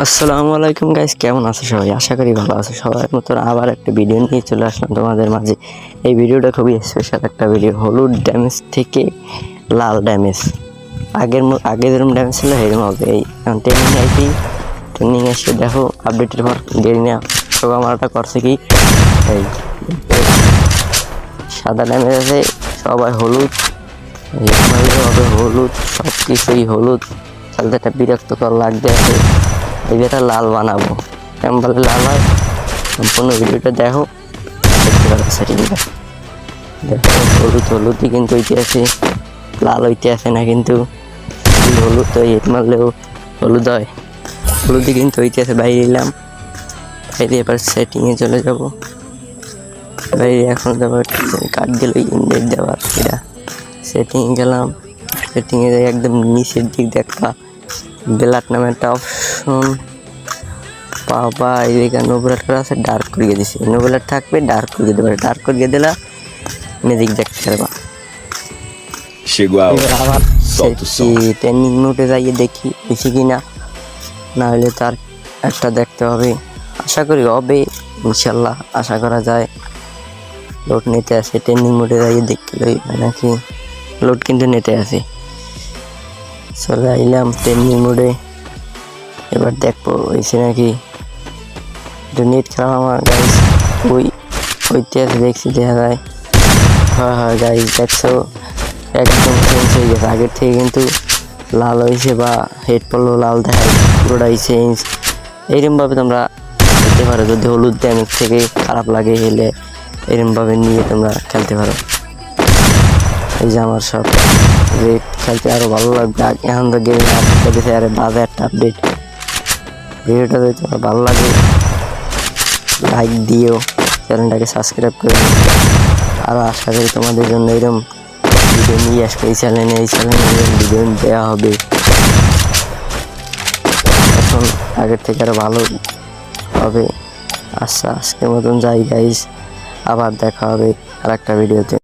আসসালামু আলাইকুম গাইস কেমন আছো সবাই? আশা করি ভালো আছো। সবার মতন আবার একটা ভিডিও নিয়ে চলে আসলাম তোমাদের মাঝে। এই ভিডিওটা খুবই স্পেশাল একটা ভিডিও হলুদ ড্যামেজ থেকে লাল ড্যামেজ আগের আগে যেরকম ড্যামেজ ছিল, সেরকম হবে। এই ট্রেনিং আইপি ট্রেনিং এসে দেখো আপডেটের পর দেরি না সবাই আমারটা করছে কি? এই, সাদা ড্যামেজ আছে, সবাই হলুদ। হবে হলুদ সব কিছুই হলুদ। তাহলে একটা বিরক্তকর লাগবে আছে। যেটা লাল বানাবো। কেমন বলে লাল হয়? সম্পূর্ণ ভিডিওটা দেখো। দেখতে হলুদ, হলুদই কিন্তু আছে লাল আছে না কিন্তু হলুদ তো হিট মারলেও হলুদ হয়। হলুদই কিন্তু ওইতে আছে বাইরে এলাম। বাইরে এবার সেটিংয়ে চলে যাব। বাইরে এখন যাব কাট গেল ইন্ডেট দেওয়ার এটা সেটিংয়ে গেলাম। সেটিংয়ে একদম নিচের দিক দেখা ব্ল্যাক নামে একটা অপশন বাবা এদিকে নোবেলার আছে ডার্ক করিয়ে দিছি। নোবেলার থাকবে ডার্ক করিয়ে দেবে। ডার্ক করিয়ে দিলা মেজিক দেখতে পারবা এবার আবার ট্রেনিং নোটে যাইয়ে দেখি বেশি কিনা না। হলে তার একটা দেখতে হবে। আশা করি হবে ইনশাল্লাহ আশা করা যায়। লোড নিতে আসে ট্রেনিং মোডে যাইয়ে দেখতে নাকি লোড কিন্তু নিতে আসে। চলে আইলাম ট্রেনিং মোডে এবার দেখব, হয়েছে নাকি? একটু নেট খারাপ আমার গাইস ওই ওইতে দেখছি, দেখা যায়। হ্যাঁ হ্যাঁ গাইস দেখছ? একদম চেঞ্জ হয়ে গেছে। আগের থেকে কিন্তু লাল হয়েছে বা হেড পড়ল, লাল দেখায়। পুরোটাই চেঞ্জ এইরকমভাবে তোমরা খেলতে পারো। যদি হলুদ ড্যামেজ থেকে খারাপ লাগে, হেলে এরকমভাবে নিয়ে তোমরা খেলতে পারো। এই যে আমার সব রেট খেলতে আরও ভালো লাগবে। এখন তো গেমিং আপডেট আরে বাজে একটা আপডেট ভিডিওটা যদি তোমার ভালো লাগে লাইক দিও, চ্যানেলটাকে সাবস্ক্রাইব করে আর আশা করি তোমাদের জন্য এরকম ভিডিও নিয়ে আসবে এই চ্যানেলে এই চ্যানেলে ভিডিও দেওয়া হবে। এখন আগের থেকে আরও ভালো হবে। আচ্ছা আজকের মতন যাই গাইস আবার দেখা হবে আর একটা ভিডিওতে